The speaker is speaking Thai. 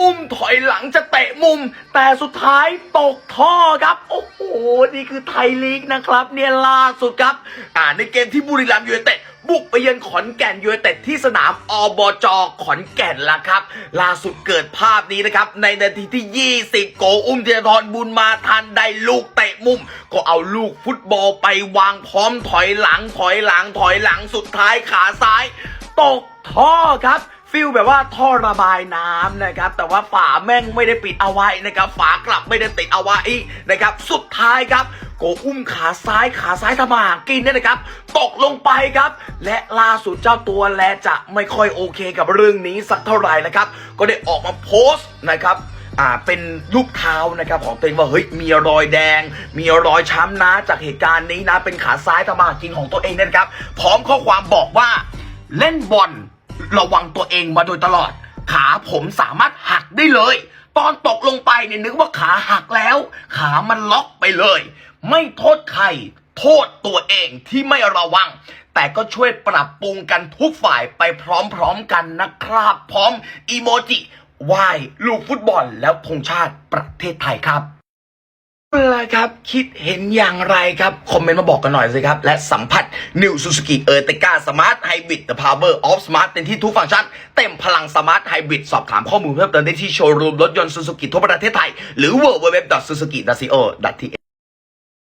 อุ้มถอยหลังจะเตะมุม แต่สุดท้ายตกท่อครับ โอ้โห นี่คือไทยลีกนะครับ เนี่ยล่าสุดครับ อ่าในเกมที่บุรีรัมย์ยูไนเต็ดบุกไปเยือนขอนแก่นยูไนเต็ดที่สนามอบจขอนแก่นละครับ ล่าสุดเกิดภาพนี้นะครับ ในนาทีที่ 20 โกอุ้มเทียทรบุญมาทันได้ลูกเตะมุม ก็เอาลูกฟุตบอลไปวางพร้อมถอยหลังถอยหลังถอยหลังสุดท้ายขาซ้าย ตกท่อครับ ฟิลแบบว่าท่อระบายน้ำนะครับ แต่ว่าฝาแม่งไม่ได้ปิดเอาไว้นะครับ ฝากลับไม่ได้ติดเอาไว้นะครับ สุดท้ายครับโกอุ้มขาซ้ายขาซ้ายทำมาหากินเนี่ยนะครับ ตกลงไปครับ และล่าสุดเจ้าตัวแลจะไม่ค่อยโอเคกับเรื่องนี้สักเท่าไหร่นะครับ ก็ได้ออกมาโพสต์นะครับอ่าเป็นรูปเท้านะครับของตัวเองว่าเฮ้ยมีรอยแดง มีรอยช้ำนะจากเหตุการณ์นี้นะ เป็นขาซ้ายทำมากินของตัวเองเนยนะครับ พร้อมข้อความบอกว่าเล่นบอล ระวังตัวเองมาโดยตลอด ขาผมสามารถหักได้เลย ตอนตกลงไปเนี่ยนึกว่าขาหักแล้ว ขามันล็อกไปเลย ไม่โทษใคร โทษตัวเองที่ไม่ระวัง แต่ก็ช่วยปรับปรุงกันทุกฝ่ายไปพร้อมๆกันนะครับ พร้อมอีโมจิไหว้ลูกฟุตบอลแล้วธงชาติประเทศไทยครับ อะไรครับ คิดเห็นอย่างไรครับ คอมเมนต์มาบอกกันหน่อยสิครับ และสัมผัส New Suzuki Ertiga Smart Hybrid The Power of Smart เต็มที่ทุกฟังก์ชัน เต็มพลัง Smart Hybrid สอบถามข้อมูลเพิ่มเติมได้ที่โชว์รูมรถยนต์ Suzuki ทั่วประเทศไทย หรือ www.suzuki.co.th